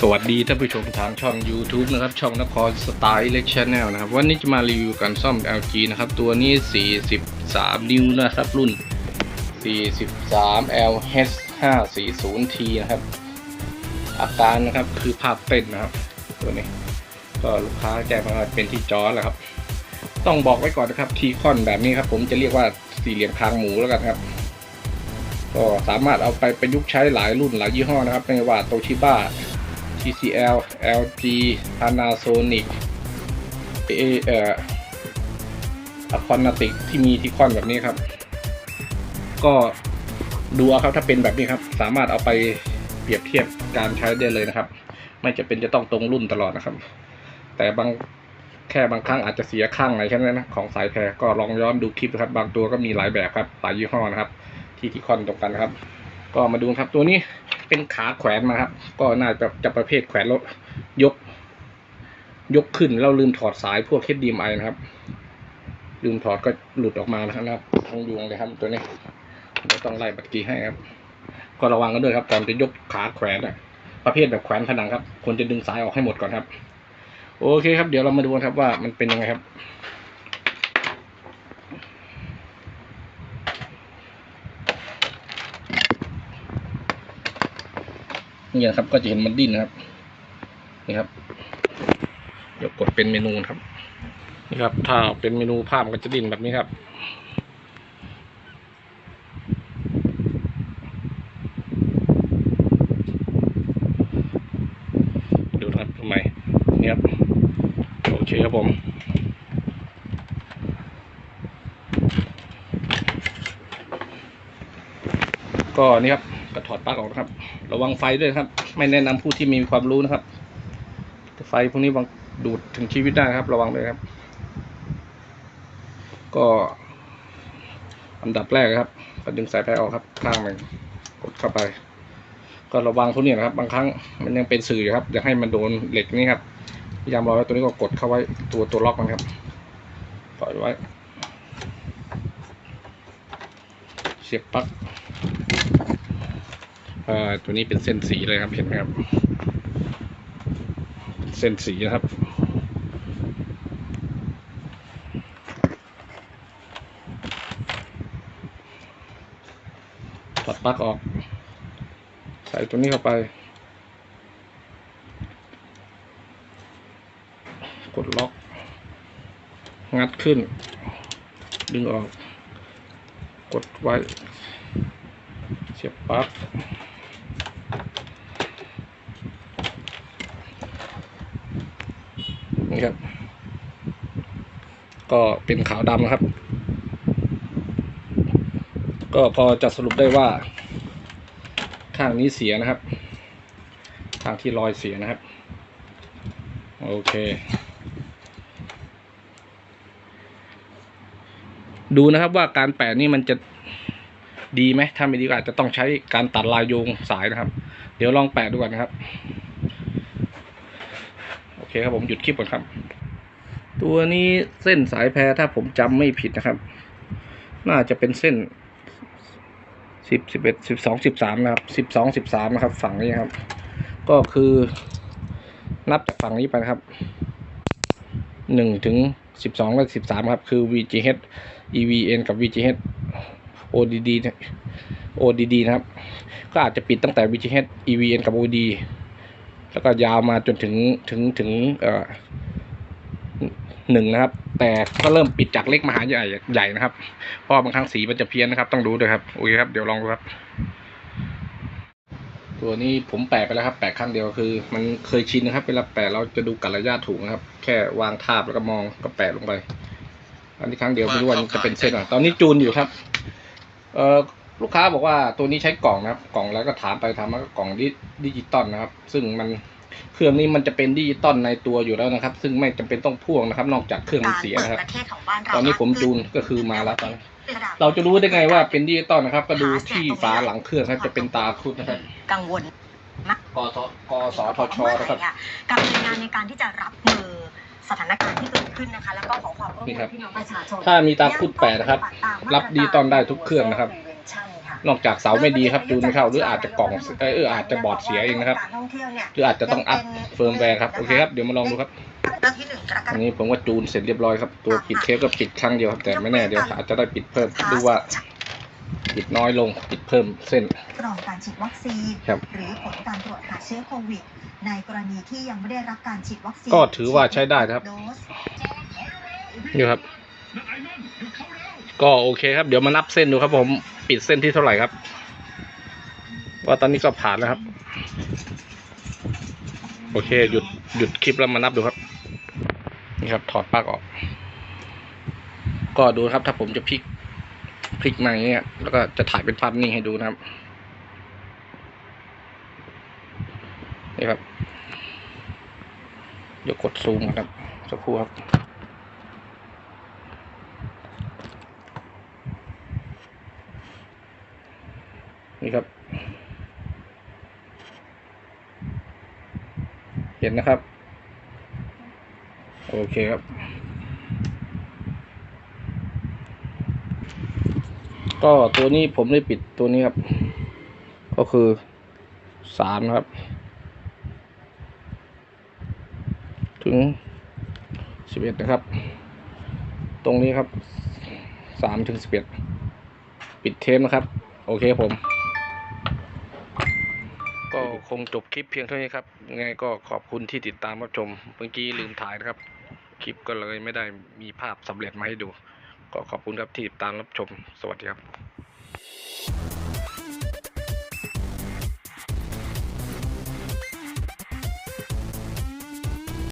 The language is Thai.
สวัสดีท่านผู้ชมทางช่อง YouTube นะครับ ช่องนครสไตล์เล็กชแนลนะครับ วันนี้จะมารีวิวการซ่อม LG นะครับ ตัวนี้ 43 นิ้วนะครับ รุ่น 43 LH 540T นะครับ อาการนะครับคือภาพเต้นนะครับ ตัวนี้ ก็ลูกค้าแจ้งมาว่าเป็นที่จอแหละครับ ต้องบอกไว้ก่อนนะครับ ทีคอนแบบนี้ครับ ผมจะเรียกว่าสี่เหลี่ยมคางหมูแล้วกันครับก็สามารถเอาไปประยุกต์ใช้หลายรุ่นหลายยี่ห้อนะครับไม่ว่าโตชิบ้า TCL LG Panasonic เอเอ่ออะคอนาติกที่มีที่คอนแบบนี้ครับ ก็ดูเอาครับถ้าเป็นแบบนี้ครับ สามารถเอาไปเปรียบเทียบการใช้ได้เลยนะครับ ไม่จะเป็นจะต้องตรงรุ่นตลอดนะครับ แต่บางแค่บางครั้งอาจจะเสียข้างไหนแค่นั้นนะของสายแพรก็ลองย้อนดูคลิปนะครับ บางตัวก็มีหลายแบบครับหลายยี่ห้อนะครับ ที่ที่คอนตรงกันนะครับ ก็มาดูครับ ตัวนี้เป็นขาแขวนมาครับ ก็น่าจะจะประเภทแขวนแล้วยก ยกขึ้นแล้วลืมถอดสายพวก HDMI นะครับ ลืมถอดก็หลุดออกมานะครับทั้งยวงเลยครับ ตัวนี้จะต้องไล่บัตรกีให้ครับ ก็ระวังกันด้วยครับก่อนจะยกขาแขวนอะประเภทแบบแขวนผนังครับควรจะดึงสายออกให้หมดก่อนครับ โอเคครับ เดี๋ยวเรามาดูกันครับว่ามันเป็นยังไงครับ นี่นะครับ ก็จะเห็นมันดิ้นนะครับ นี่ครับ เดี๋ยวกดเป็นเมนูครับ นี่ครับ ถ้าเป็นเมนูภาพมันก็จะดิ้นแบบนี้ครับ ดูนะครับทำไมนี่ครับ โอเคครับผมก็นี่ครับ ก็ถอดปลั๊กออกนะครับ ระวังไฟด้วยครับ ไม่แนะนำผู้ที่มีความรู้นะครับแต่ไฟพวกนี้บางดูดถึงชีวิตได้ครับ ระวังด้วยครับ ก็อันดับแรกครับก็ดึงสายไฟออกครับข้างหนึ่งกดเข้าไป ก็ระวังพวกนี้นะครับ บางครั้งมันยังเป็นสื่ออยู่ครับอย่าให้มันโดนเหล็กนี่ครับพยายามรอไว้ตัวนี้ก็กดเข้าไว้ตัวตัวล็อกมันครับปล่อยไว้ เสียบปลั๊ก ตัวนี้เป็นเส้นสีเลยครับเห็นไหมครับ เส้นสีนะครับถอดปลั๊กออก ใส่ตัวนี้เข้าไป กดล็อก งัดขึ้น ดึงออก กดไว้ เสียบปลั๊ก นี่ครับ ก็เป็นขาวดำนะครับ ก็พอจะสรุปได้ว่า ข้างนี้เสียนะครับข้างที่รอยเสียนะครับ โอเค ดูนะครับว่าการแปะนี่มันจะดีไหมถ้าไม่ดีก็อาจจะต้องใช้การตัดลายโยงสายนะครับ เดี๋ยวลองแปะดูก่อนนะครับ เคครับผมหยุดคลิปก่อนครับ ตัวนี้เส้นสายแพรถ้าผมจำไม่ผิดนะครับ น่าจะเป็นเส้นสิบสิบเอ็ดสิบสองสิบสามนะครับสิบสองสิบสามนะครับ ฝั่งนี้ครับ ก็คือ นับจากฝั่งนี้ไปนะครับหนึ่งถึงสิบสองและสิบสามครับ คือ VGH EVN กับ VGH ODD ODD นะครับ ก็อาจจะปิดตั้งแต่ VGH EVN กับ OD แล้วก็ยาวมาจนถึงถึงถึงเอ่อหนึ่งนะครับ แต่ก็เริ่มปิดจากเล็กมาหาใหญ่ใหญ่นะครับเพราะบางครั้งสีมันจะเพี้ยนนะครับ ต้องดูด้วยครับโอเคครับเดี๋ยวลองดูครับ ตัวนี้ผมแปะไปแล้วครับ แปะข้งเดียวคือ มันเคยชินนะครับ เวลาแปะเราจะดูกัลยาถูกนะครับ แค่วางทาบแล้วก็มองก็แปะลงไป อันนี้ครั้งเดียวไม่รู้ว่ามันจะเป็นเส้นอะตอนนี้จูนอยู่ครับ เอ่อ ลูกค้าบอกว่าตัวนี้ใช้กล่องนะครับ กล่องแล้วก็ถามไปถามมากล่องดิดิจิตอลนะครับ ซึ่งมันเครื่องนี้มันจะเป็นดิจิตอลในตัวอยู่แล้วนะครับ ซึ่งไม่จำเป็นต้องพ่วงนะครับ นอกจากเครื่องมันเสียนะครับประเทศของบ้านเราตอนนี้ผมจูนก็คือมาแล้วตอนนี้เราจะรู้ได้ไงว่าเป็นดิจิตอลนะครับ ก็ดูที่ฝาหลังเครื่องครับจะเป็นตาครุดนะครับ กังวลมากกทกสทชนะครับกับหน่วยงานในการที่จะรับมือสถานการณ์ที่เกิดขึ้นนะคะ แล้วก็ขอความร่วมนี่มืครัอบพี่น้องประชาชนถ้ามีตาคุดแปะนะครับ รับดิจิตอลได้ทุกเครื่องนะครับ prevention ค่ะ นอกจากเสาไม่ดีครับจูนไม่เข้าหรืออาจจะกล่องเอยเอออาจจะบอร์ดเสียเองนะครับการท่องเที่ยวเนี่ยหรืออาจจะต้องอัพเฟิร์มแวร์ครับโอเคครับเดี๋ยวมาลองดูครับเรื่องที่หนึ่งกรกฎาอัคนมนี้ผมว่าจูนเสร็จเรียบร้อยครับตัวปิดเทปก็ปิดครั้งเดียวครับแต่ไม่แน่เดี๋ยวอาจจะได้ปิดเพิ่มดูว่าปิดน้อยลงปิดเพิ่มเส้นกรองการฉีดวัคซีนครับหรือผลการตรวจหาเชื้อโควิด ในกรณีที่ยังไม่ได้รับการฉีดวัคซีนก็ถือว่าใช้ได้ครับโดสนี่ครับ ก็โอเคครับ เดี๋ยวมานับเส้นดูครับผม ปิดเส้นที่เท่าไหร่ครับ ว่าตอนนี้ก็ผ่านแล้วครับ โอเค หยุดหยุดคลิปแล้วมานับดูครับ นี่ครับ ถอดปลั๊กออก ก็ดูครับ ถ้าผมจะพลิกพลิกมาอย่างเงี้ย แล้วก็จะถ่ายเป็นภาพนิ่งให้ดูนะครับ นี่ครับเดี๋ยวกดซูมครับสักครู่ครับ นี่ครับ เห็นนะครับ โอเคครับ ก็ตัวนี้ผมได้ปิดตัวนี้ครับ ก็คือสามครับ ถึงสิบเอ็ดนะครับ ตรงนี้ครับสามถึงสิบเอ็ดปิดเทปนะครับ โอเคผม ก็คงจบคลิปเพียงเท่านี้ครับยังไงก็ขอบคุณที่ติดตามรับชม เมื่อกี้ลืมถ่ายนะครับ คลิปก็เลยไม่ได้มีภาพสำเร็จมาให้ดู ก็ขอบคุณครับที่ติดตามรับชม สวัสดีครับ